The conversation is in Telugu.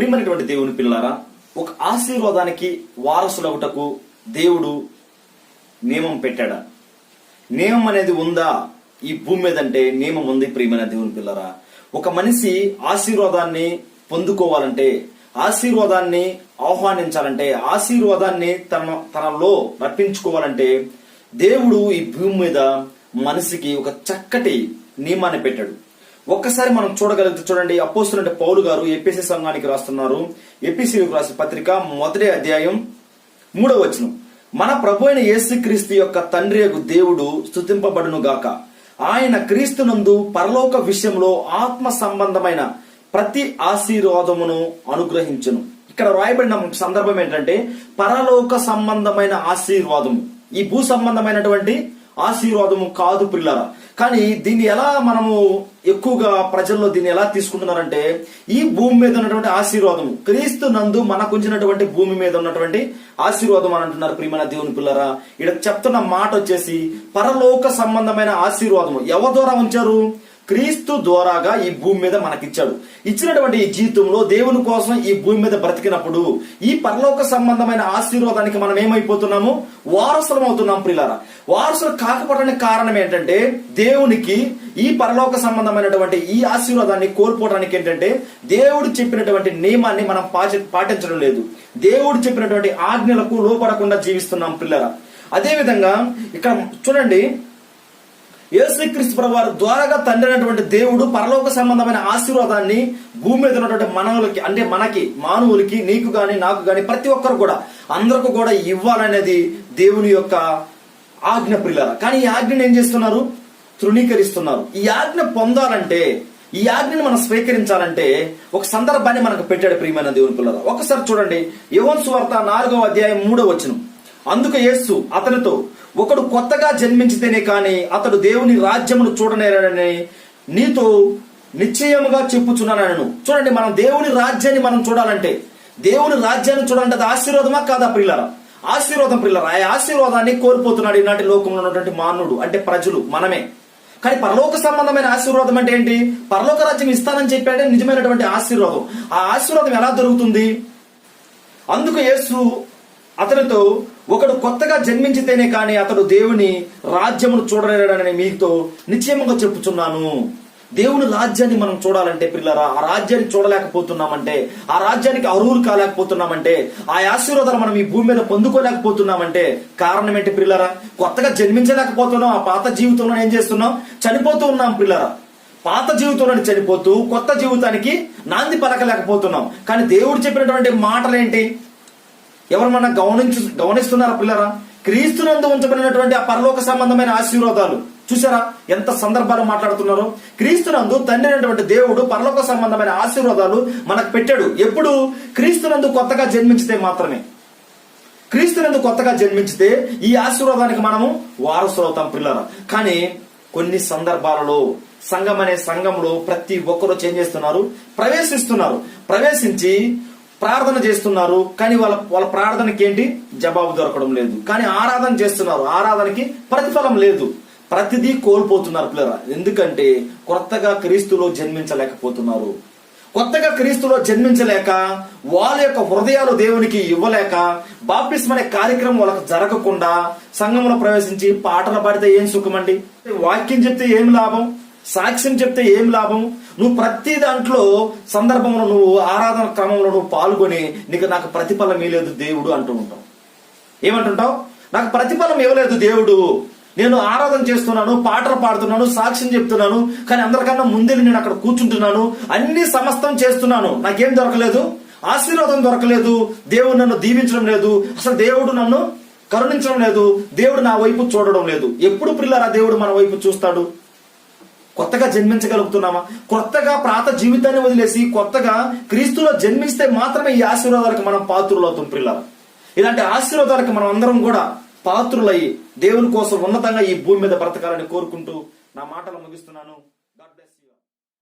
ప్రియమైనటువంటి దేవుని పిల్లలారా ఒక ఆశీర్వాదానికి వారసులవుటకు దేవుడు నియమం పెట్టాడా? నియమం అనేది ఉందా? ఈ భూమి మీద అంటే నియమం ఉంది ప్రియమైన దేవుని పిల్లరా ఒక మనిషి ఆశీర్వాదాన్ని పొందుకోవాలంటే ఆశీర్వాదాన్ని ఆహ్వానించాలంటే ఆశీర్వాదాన్ని తన తనలో రప్పించుకోవాలంటే దేవుడు ఈ భూమి మీద మనిషికి ఒక చక్కటి నియమాన్ని పెట్టాడు. ఒక్కసారి మనం చూడగలిగితే చూడండి అపోస్తులంటే పౌలు గారు ఎపిసి సంఘానికి రాస్తున్నారు. ఎపిసిలకు రాసిన పత్రిక మొదటి అధ్యాయం మూడవ వచనం. మన ప్రభు అయిన యేసుక్రీస్తు యొక్క తండ్రి దేవుడు స్థుతింపబడును గాక. ఆయన క్రీస్తునందు పరలోక విషయంలో ఆత్మ సంబంధమైన ప్రతి ఆశీర్వాదమును అనుగ్రహించును. ఇక్కడ రాయబడిన సందర్భం ఏంటంటే పరలోక సంబంధమైన ఆశీర్వాదము. ఈ భూ సంబంధమైనటువంటి ఆశీర్వాదము కాదు పిల్లరా కానీ దీన్ని ఎలా మనము ఎక్కువగా ప్రజల్లో దీన్ని ఎలా తీసుకుంటున్నారంటే ఈ భూమి మీద ఉన్నటువంటి ఆశీర్వాదము క్రీస్తు నందు మనకు ఉంచినటువంటి భూమి మీద ఉన్నటువంటి ఆశీర్వాదం అని అంటున్నారు ప్రియమైన దేవుని పిల్లరా. ఇక్కడ చెప్తున్న మాట వచ్చేసి పరలోక సంబంధమైన ఆశీర్వాదము. ఎవరి ద్వారా ఉంచారు? క్రీస్తు ద్వారాగా ఈ భూమి మీద మనకిచ్చాడు. ఇచ్చినటువంటి ఈ జీవితంలో దేవుని కోసం ఈ భూమి మీద బ్రతికినప్పుడు ఈ పరలోక సంబంధమైన ఆశీర్వాదానికి మనం ఏమైపోతున్నాము? వారసులం అవుతున్నాం ప్రిలారా. వారసులు కాకపోవడానికి కారణం ఏంటంటే దేవునికి ఈ పరలోక సంబంధమైనటువంటి ఈ ఆశీర్వాదాన్ని కోల్పోవడానికి ఏంటంటే దేవుడు చెప్పినటువంటి నియమాన్ని మనం పాటించడం లేదు. దేవుడు చెప్పినటువంటి ఆజ్ఞలకు లోపడకుండా జీవిస్తున్నాం పిల్లరా అదే విధంగా ఇక్కడ చూడండి యేసుక్రీస్తు ప్రభువారి ద్వారాగా తండ్రి అయినటువంటి దేవుడు పరలోక సంబంధమైన ఆశీర్వాదాన్ని భూమి మీద ఉన్నటువంటి మనవులకి అంటే మనకి మానవులకి నీకు గాని నాకు గాని ప్రతి ఒక్కరు కూడా అందరికి కూడా ఇవ్వాలనేది దేవుని యొక్క ఆజ్ఞ పిల్లల కానీ ఈ ఆజ్ఞను ఏం చేస్తున్నారు? తృణీకరిస్తున్నారు. ఈ ఆజ్ఞ పొందాలంటే ఈ ఆజ్ఞను మనం స్వీకరించాలంటే ఒక సందర్భాన్ని మనకు పెట్టాడు ప్రియమైన దేవుని పిల్లల ఒకసారి చూడండి. యోహన్ సువార్త నాలుగవ అధ్యాయం మూడవ వచ్చిన అందుకు యేసు అతనితో ఒకడు కొత్తగా జన్మించితేనే కాని అతడు దేవుని రాజ్యమును చూడనేరని నీతో నిశ్చయముగా చెప్పుచున్నాను చూడండి మనం దేవుని రాజ్యాన్ని మనం చూడాలంటే దేవుని రాజ్యాన్ని చూడాలంటే అది ఆశీర్వాదమా కాదా పిల్లరా ఆశీర్వాదం పిల్లరా ఆ ఆశీర్వాదాన్ని కోల్పోతున్నాడు ఈనాటి లోకంలో ఉన్నటువంటి మానవుడు అంటే ప్రజలు మనమే. కానీ పరలోక సంబంధమైన ఆశీర్వాదం అంటే ఏంటి? పరలోక రాజ్యం ఇస్తానని చెప్పాడే నిజమైనటువంటి ఆశీర్వాదం. ఆ ఆశీర్వాదం ఎలా దొరుకుతుంది? అందుకు యేసు అతనితో ఒకడు కొత్తగా జన్మించితేనే కానీ అతడు దేవుని రాజ్యమును చూడలేడని మీతో నిశ్చయముగా చెప్పుచున్నాను. దేవుని రాజ్యాన్ని మనం చూడాలంటే పిల్లరా ఆ రాజ్యాన్ని చూడలేకపోతున్నామంటే ఆ రాజ్యానికి అరువులు కాలేకపోతున్నామంటే ఆ ఆశీర్వాదాలు మనం ఈ భూమి మీద పొందుకోలేకపోతున్నామంటే కారణం ఏంటి పిల్లరా? కొత్తగా జన్మించలేకపోతున్నాం ఆ పాత జీవితంలో ఏం చేస్తున్నాం? చనిపోతూ ఉన్నాం పిల్లరా. పాత జీవితంలో చనిపోతూ కొత్త జీవితానికి నాంది పలకలేకపోతున్నాం. కానీ దేవుడు చెప్పినటువంటి మాటలేంటి? ఎవరు మన గమనించు గమనిస్తున్నారా పిల్లరా? క్రీస్తునందు ఉంచబడినటువంటి ఆ పరలోక సంబంధమైన ఆశీర్వాదాలు. చూసారా ఎంత సందర్భాలు మాట్లాడుతున్నారో? క్రీస్తునందు తండ్రి అయినటువంటి దేవుడు పరలోక సంబంధమైన ఆశీర్వాదాలు మనకు పెట్టాడు. ఎప్పుడు? క్రీస్తునందు కొత్తగా జన్మించితే మాత్రమే. క్రీస్తునందు కొత్తగా జన్మించితే ఈ ఆశీర్వాదానికి మనము వారసులవుతాం పిల్లరా. కానీ కొన్ని సందర్భాలలో సంఘం అనే సంఘంలో ప్రతి ఒక్కరూ చేంజ్ చేస్తున్నారు? ప్రవేశిస్తున్నారు. ప్రవేశించి ప్రార్థన చేస్తున్నారు కానీ వాళ్ళ వాళ్ళ ప్రార్థనకి ఏంటి జవాబు దొరకడం లేదు. కానీ ఆరాధన చేస్తున్నారు. ఆరాధనకి ప్రతిఫలం లేదు. ప్రతిదీ కోల్పోతున్నారు పిల్లరా. ఎందుకంటే కొత్తగా క్రీస్తులో జన్మించలేకపోతున్నారు. కొత్తగా క్రీస్తులో జన్మించలేక వాళ్ళ యొక్క హృదయాలు దేవునికి ఇవ్వలేక బాప్టిస్మ అనే కార్యక్రమం వాళ్ళకి జరగకుండా సంఘంలో ప్రవేశించి పాటలు పాడితే ఏం సుఖమండి? వాక్యం చెప్తే ఏం లాభం? సాక్ష్యం చెప్తే ఏం లాభం? నువ్వు ప్రతి దాంట్లో సందర్భంలో నువ్వు ఆరాధన క్రమంలో నువ్వు పాల్గొని నీకు నాకు ప్రతిఫలం ఇవ్వలేదు దేవుడు అంటూ ఉంటావు. ఏమంటుంటావు? నాకు ప్రతిఫలం ఇవ్వలేదు దేవుడు. నేను ఆరాధన చేస్తున్నాను పాటలు పాడుతున్నాను సాక్ష్యం చెప్తున్నాను కానీ అందరికన్నా ముందే నేను అక్కడ కూర్చుంటున్నాను అన్ని సమస్తం చేస్తున్నాను. నాకేం దొరకలేదు? ఆశీర్వాదం దొరకలేదు. దేవుడు నన్ను దీవించడం లేదు. అసలు దేవుడు నన్ను కరుణించడం లేదు. దేవుడు నా వైపు చూడడం లేదు. ఎప్పుడు పిల్లరా దేవుడు మన వైపు చూస్తాడు? కొత్తగా జన్మించగలుగుతున్నామా? కొత్తగా ప్రాత జీవితాన్ని వదిలేసి కొత్తగా క్రీస్తులో జన్మిస్తే మాత్రమే ఈ ఆశీర్వాదాలకు మనం పాత్రులవుతాం పిల్లల ఇలాంటి ఆశీర్వాదాలకు మనం అందరం కూడా పాత్రులయ్యి దేవుని కోసం ఉన్నతంగా ఈ భూమి మీద బ్రతకాలని కోరుకుంటూ నా మాటలు ముగిస్తున్నాను.